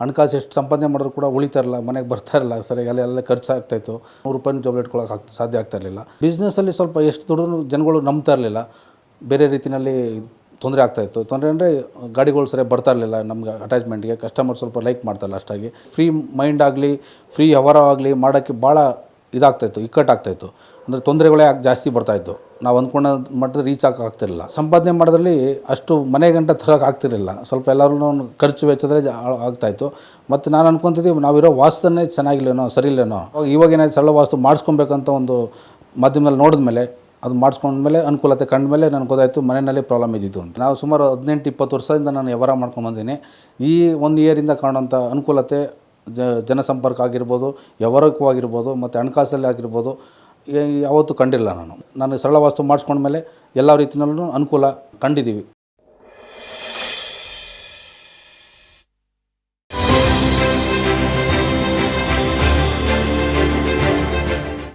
ಹಣಕಾಸು ಎಷ್ಟು ಸಂಪಾದನೆ ಮಾಡಿದ್ರು ಕೂಡ ಉಳಿತಾ ಇರಲ್ಲ, ಮನೆಗೆ ಬರ್ತಾ ಇರಲ್ಲ ಅಲ್ಲಿ ಎಲ್ಲ ಖರ್ಚು ಆಗ್ತಾಯಿತ್ತು ನೂರು ರೂಪಾಯಿನ ಜಾಬ್ ಇಟ್ಕೊಳ್ಳೋಕೆ ಆಗ್ತಾ ಸಾಧ್ಯ ಆಗ್ತಾ ಇರಲಿಲ್ಲ. ಬಿಸ್ನೆಸ್ಸಲ್ಲಿ ಸ್ವಲ್ಪ ಎಷ್ಟು ದುಡಿದ್ರು ಜನಗಳು ನಂಬ್ತಾ ಇರಲಿಲ್ಲ. ಬೇರೆ ರೀತಿಯಲ್ಲಿ ತೊಂದರೆ ಆಗ್ತಾಯಿತ್ತು ತೊಂದರೆ ಅಂದರೆ ಗಾಡಿಗಳು ಸರಿಯಾಗಿ ಬರ್ತಾ ಇರಲಿಲ್ಲ, ನಮ್ಗೆ ಅಟ್ಯಾಚ್ಮೆಂಟ್ಗೆ ಕಸ್ಟಮರ್ ಸ್ವಲ್ಪ ಲೈಕ್ ಮಾಡ್ತಾರಲ್ಲ ಅಷ್ಟಾಗಿ. ಫ್ರೀ ಮೈಂಡ್ ಆಗಲಿ ಫ್ರೀ ಅವರ ಆಗಲಿ ಮಾಡೋಕ್ಕೆ ಭಾಳ ಇದಾಗ್ತಾಯಿತ್ತು ಇಕ್ಕಟ್ಟಾಗ್ತಾಯಿತ್ತು ಅಂದರೆ ತೊಂದರೆಗಳೇ ಆಗಿ, ಜಾಸ್ತಿ ಬರ್ತಾಯಿತ್ತು ನಾವು ಅಂದ್ಕೊಂಡ ಮಟ್ಟದ ರೀಚ್ ಆಗಿ ಆಗ್ತಿರಲಿಲ್ಲ. ಸಂಪಾದನೆ ಮಾಡೋದ್ರಲ್ಲಿ ಅಷ್ಟು ಮನೆ ಗಂಟ ತರಕ್ಕೆ ಆಗ್ತಿರಲಿಲ್ಲ. ಸ್ವಲ್ಪ ಎಲ್ಲರೂ ಖರ್ಚು ವೆಚ್ಚದ್ರೆ ಆಗ್ತಾಯಿತ್ತು ಮತ್ತು ನಾನು ಅನ್ಕೊತಿದ್ದೀವಿ ನಾವಿರೋ ವಾಸ್ತವನೇ ಚೆನ್ನಾಗಿಲ್ಲೇನೋ ಸರಿ ಇಲ್ಲೇನೋ ಇವಾಗ ಏನಾಯ್ತು ಸರಳ ವಾಸ್ತು ಮಾಡಿಸ್ಕೊಬೇಕಂತ ಒಂದು ಮಾಧ್ಯಮದಲ್ಲಿ ನೋಡಿದ್ಮೇಲೆ, ಅದು ಮಾಡಿಸ್ಕೊಂಡ್ಮೇಲೆ ಅನುಕೂಲತೆ ಕಂಡ್ಮೇಲೆ ನನಗೆ ಗೊತ್ತಾಯಿತು ಮನೆಯಲ್ಲಿ ಪ್ರಾಬ್ಲಮ್ ಇದ್ದಿತ್ತು ಅಂತ. ನಾವು ಸುಮಾರು ಹದಿನೆಂಟು ಇಪ್ಪತ್ತು ವರ್ಷದಿಂದ ನಾನು ವ್ಯವಹಾರ ಮಾಡ್ಕೊಂಬಂದಿನಿ ಈ ಒಂದು ಇಯರಿಂದ ಕಾಣುವಂಥ ಅನುಕೂಲತೆ ಜ ಜನಸಂಪರ್ಕ ಆಗಿರ್ಬೋದು ವ್ಯವಹಾರಕ್ಕೂ ಆಗಿರ್ಬೋದು ಮತ್ತು ಹಣಕಾಸಲ್ಲಿ ಆಗಿರ್ಬೋದು ಯಾವತ್ತೂ ಕಂಡಿಲ್ಲ ನಾನು. ನಾನು ಸರಳ ವಾಸ್ತು ಮಾಡಿಸ್ಕೊಂಡ್ಮೇಲೆ ಎಲ್ಲ ರೀತಿಯಲ್ಲೂ ಅನುಕೂಲ ಕಂಡಿದ್ದೀವಿ.